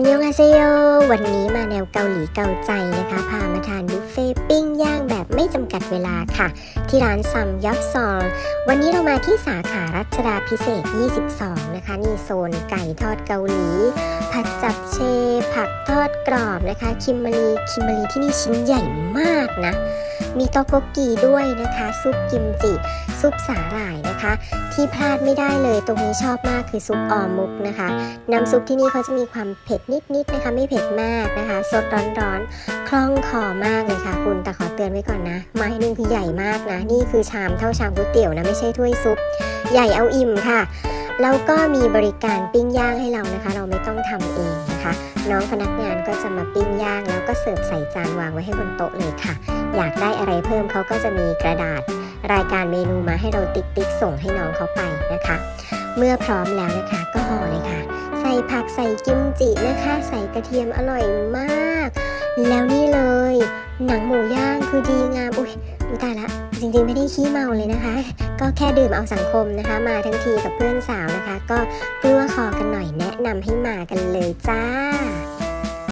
อันยองอาเซโย วันนี้มาแนวเกาหลีเกาใจนะคะ พามาทานบุฟเฟ่ปิ้งย่างแบบไม่จำกัดเวลาค่ะ ที่ร้านซัมยับซอลวันนี้เรามาที่สาขารัชดาพิเศษ 22 นะคะ นี่โซนไก่ทอดเกาหลี ผัดจับเช ผักทอดกรอบนะคะ คิมมารีคิมมารีที่นี่ชิ้นใหญ่มากนะ มีโตโกกีด้วยนะคะ ซุปกิมจิ ซุปสาหร่ายนะคะ ที่พลาดไม่ได้เลยตรงนี้ชอบมากคือซุปออมุกนะคะ น้ำซุปที่นี่เขาจะมีความเผ็ดนิดๆนะคะ ไม่เผ็ดมากนะคะสดร้อนๆคล่องคอมากเลยค่ะ คุณแต่ขอเตือนไว้ก่อนนะ ไม้หนึงคือใหญ่มากนะ นี่คือชามเท่าชามก๋วยเตี๋ยวนะไม่ใช่ถ้วยซุป ใหญ่เอาอิ่มค่ะแล้วก็มีบริการปิ้งย่างให้เรานะคะ เราไม่ต้องทำเองนะคะ น้องพนักงานก็จะมาปิ้งย่าง แล้วก็เสิร์ฟใส่จานวางไว้ให้บนโต๊ะเลยค่ะ อยากได้อะไรเพิ่มเขาก็จะมีกระดาษ รายการเมนูมาให้เราติ๊กติ๊กส่งให้น้องเขาไปนะคะ เมื่อพร้อมแล้วนะคะก็ห่อเลยค่ะ ใส่ผักใส่กิมจินะคะ ใส่กระเทียมอร่อยมาก แล้วนี่เลย หนังหมูย่างคือดีงามอุ้ย อุตายละจริงๆไม่ได้ขี้เมาเลยนะคะ ก็แค่ดื่มเอาสังคมนะคะ มาทั้งทีกับเพื่อนสาวนะคะ ก็กลัวคอกันหน่อยแนะนำให้มากันเลยจ้า